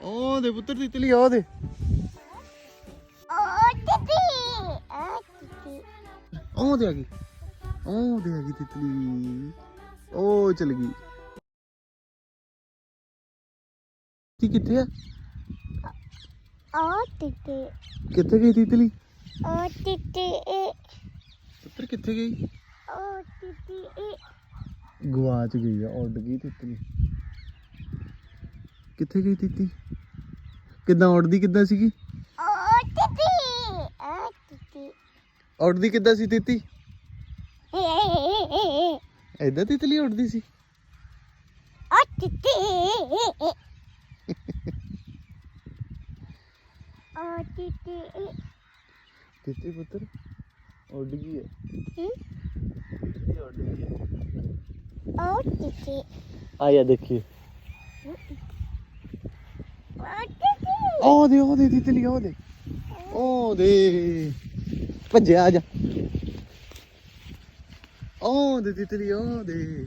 ਉਹ ਦੇ ਪੁੱਤਰ ਤਿਤਲੀ ਉਹ ਦੇ ਓ ਟਿੱਟੀ ਆ ਟਿੱਟੀ ਉਹ ਦੇ ਆ ਗਈ ਉਹ ਦੇ ਆ ਗਈ ਤਿਤਲੀ ਉਹ ਚਲ ਗਈ ਤੀ ਕਿੱਥੇ ਆ ਓ ਟਿੱਟੀ ਕਿੱਥੇ ਗਈ ਤਿਤਲੀ ਓ ਟਿੱਟੀ ਪੁੱਤਰ ਕਿੱਥੇ ਗਈ ਓ ਟਿੱਟੀ ਗਵਾਚ ਗਈ ਆ ਉੱਡ ਗਈ ਤਿਤਲੀ ਕਿੱਥੇ ਗਈ ਤਿੱਤੀ? ਕਿੱਦਾਂ ਉੱਡਦੀ ਕਿੱਦਾਂ ਸੀਗੀ? ਓ ਟਿੱਟੀ ਆ ਟਿੱਟੀ ਉੱਡਦੀ ਕਿੱਦਾਂ ਸੀ ਤਿੱਤੀ? ਓ ਐਦਾਂ ਤਿਤਲੀ ਉੱਡਦੀ ਸੀ। ਟਿੱਟੀ ਓ ਟਿੱਟੀ ਤਿੱਤੀ ਪੁੱਤਰ ਉੱਡ ਗਈ ਹੈ? ਤਿੱਤਲੀ ਉੱਡ ਗਈ ਹੈ। ਓ ਆਇਆ ਦੇਖੀਏ। ਓ ਟਿੱਟੀ ਉਹ ਦੇ ਉਹ ਦੇ ਤਿਤਲੀ ਉਹ ਦੇ। ਉਹ ਦੇ। ਭੱਜਿਆ ਜਾ। ਉਹ ਦੇ ਤਿਤਲੀ ਉਹ ਦੇ।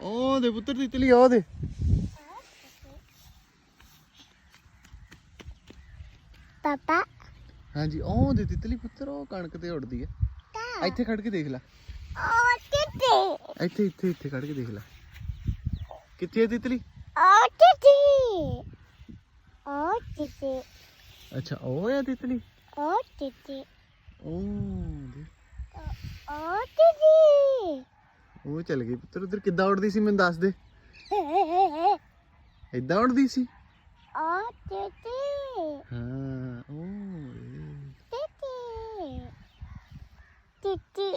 ਉਹ ਦੇ ਪੁੱਤਰ ਤਿਤਲੀ ਉਹ ਦੇ। ਪਾਪਾ। ਹਾਂਜੀ ਉਹ ਦੇ ਤਿਤਲੀ ਪੁੱਤਰ ਉਹ ਕਣਕ ਤੇ ਉੱਡਦੀ ਹੈ। ਇੱਥੇ ਖੜ ਕੇ ਦੇਖ ਲੈ। ਟਿੱਟੀ ਇੱਥੇ ਇੱਥੇ ਇੱਥੇ ਖੜ ਕੇ ਦੇਖ ਲੈ। ਕਿੱਥੇ ਹੈ ਤਿਤਲੀ ਅੱਛਾ ਉਹ ਤਿਤਲੀ ਉਹ ਦੇ। ਉਹ ਚੱਲ ਗਈ ਪੁੱਤਰ ਉਧਰ ਕਿੱਦਾਂ ਉੱਡਦੀ ਸੀ ਮੈਨੂੰ ਦੱਸ ਦੇ। ਏਦਾਂ ਉੱਡਦੀ ਸੀ? ਓ ਟਿੱਟੀ ਹਾਂ ਉਹ ਏ। ਟਿੱਟੀ ਟਿੱਟੀ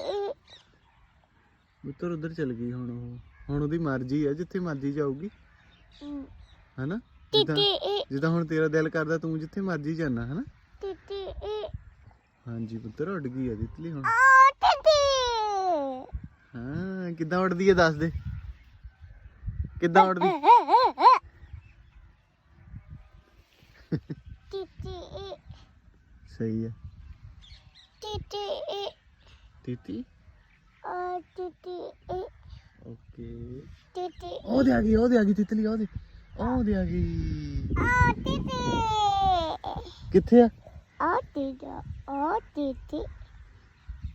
ਪੁੱਤਰ ਉਧਰ ਚੱਲ ਗਈ ਹੁਣ ਉਹ। ਹੁਣ ਉਹਦੀ ਮਰਜ਼ੀ ਹੈ ਜਿੱਥੇ ਮਰਜ਼ੀ ਜਾਊਗੀ। ਹੈਨਾ? ਜਿੱਦਾਂ ਜਿੱਦਾਂ ਹੁਣ ਤੇਰਾ ਦਿਲ ਕਰਦਾ ਤੂੰ ਜਿੱਥੇ ਮਰਜ਼ੀ ਜਾਣਾ ਹੈਨਾ? ਹਾਂਜੀ ਪੁੱਤਰ ਉੱਡ ਗਈ ਹੈ ਤਿਤਲੀ ਹੁਣ। ਹਾਂ ਕਿੱਦਾਂ ਉੱਡਦੀ ਹੈ ਦੱਸ ਦੇ। ਕਿੱਦਾਂ ਉੱਡਦੀ? ਸਹੀ ਹੈ ਟਿੱਟੀ ਤੀਤੀ? ਓ ਟਿੱਟੀ ਓਕੇ। ਟਿੱਟੀ। ਉਹ ਦੇ ਆ ਗਈ ਉਹ ਦੇ ਆ ਗਈ ਤਿਤਲੀ ਉਹ ਦੇ। ਉਹ ਦੇ ਆ ਗਈ। ਓ ਟਿੱਟੀ। ਕਿੱਥੇ ਆ? ਓ ਟਿੱਟੀ ਓ ਟਿੱਟੀ।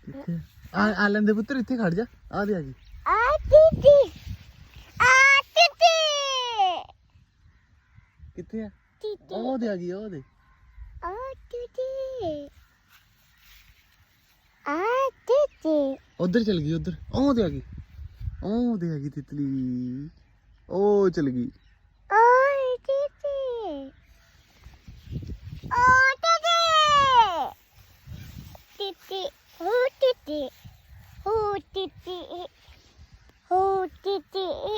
ਕਿੱਥੇ ਆ? ਆ ਆ ਲੈਂਦੇ ਪੁੱਤਰ ਇੱਥੇ ਖੜ ਜਾ। ਆ ਦੇ ਆ ਗਈ। ਆ ਟਿੱਟੀ। ਆ ਟਿੱਟੀ। ਕਿੱਥੇ ਆ? ਟਿੱਟੀ। ਉਹ ਦੇ ਆ ਗਈ ਉਹ ਦੇ। ਆ ਟਿੱਟੀ। ਆ ਟਿੱਟੀ। ਉਧਰ ਚਲ ਗਈ ਉਧਰ। ਉਹ ਦੇ ਆ ਗਈ। ਉਹ ਦੇ ਆ ਗਈ। ਤਿਤਲੀ। ਉਹ ਚਲ ਗਈ ਓ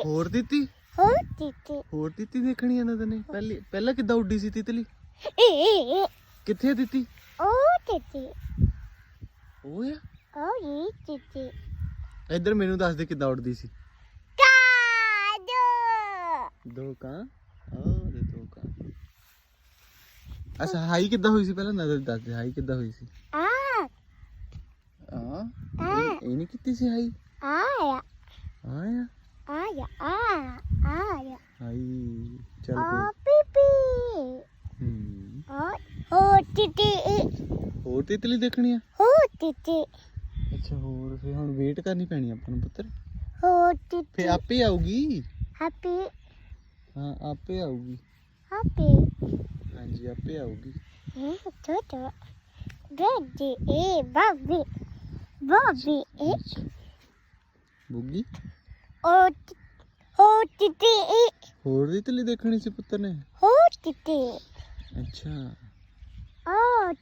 ਹੋਰ ਤਿੱਤੀ ਓ ਟਿੱਟੀ ਹੋਰ ਤਿੱਤੀ ਦੇਖਣੀ ਇਹਨਾਂ ਨੇ ਪਹਿਲੇ ਪਹਿਲਾਂ ਕਿੱਦਾਂ ਉੱਡੀ ਸੀ ਤਿਤਲੀ? ਕਿੱਥੇ ਆ ਤਿੱਤੀ ਓ ਟਿੱਟੀ ਉਹ ਆ ਓ ਇਹ ਟਿੱਟੀ ਇੱਧਰ ਮੈਨੂੰ ਦੱਸ ਦੇ ਕਿੱਦਾਂ ਉੱਡਦੀ ਸੀ। ਕਾਦੋ ਦੋ ਕਾਂ। ਉਹ ਦੇ ਕਾਂ। ਅੱਛਾ ਹਾਈ ਕਿੱਦਾਂ ਹੋਈ ਸੀ ਪਹਿਲਾਂ? ਨਜ਼ਰ ਦੱਸ ਦੇ ਹਾਈ ਕਿੱਦਾਂ ਹੋਈ ਸੀ? ਆ। ਹਾਂ ਇਹ- ਨਹੀਂ ਕੀਤੀ ਸੀ ਹਾਈ ਆਇਆ। ਆਇਆ? ਆਇਆ ਆ ਆਇਆ। ਹਾਈ ਚੱਲ ਕੋਈ ਪੀਪੀ ਹੂੰ। ਓ ਓ ਟਿੱਟੀ ਹੋਰ ਤਿਤਲੀ ਦੇਖਣੀ ਆ? ਓ ਟਿੱਟੀ ਅੱਛਾ ਹੋਰ ਫੇ ਹੁਣ ਵੇਟ ਕਰਨੀ ਪੈਣੀ ਆਪਾਂ ਨੂੰ ਪੁੱਤਰ? ਓ ਫੇ ਟਿੱਟੀ ਆਪੇ ਆਊਗੀ? ਹੈਪੀ ਹਾਂ ਆਪੇ ਆਊਗੀ। ਹੈਪੀ ਹਾਂਜੀ ਆਪੇ ਆਊਗੀ। ਟੋਟੋ ਬੇਬੀ ਏ ਬਾਬੀ ਬਾਬੀ ਏ। ਬੁੱਗੀ? ਓ ਟੀ- ਓ ਟਿੱਟੀ ਹੋਰ ਤਿਤਲੀ ਦੇਖਣੀ ਸੀ ਪੁੱਤਰ ਨੇ? ਓ ਟਿੱਟੀ ਅੱਛਾ। ਓ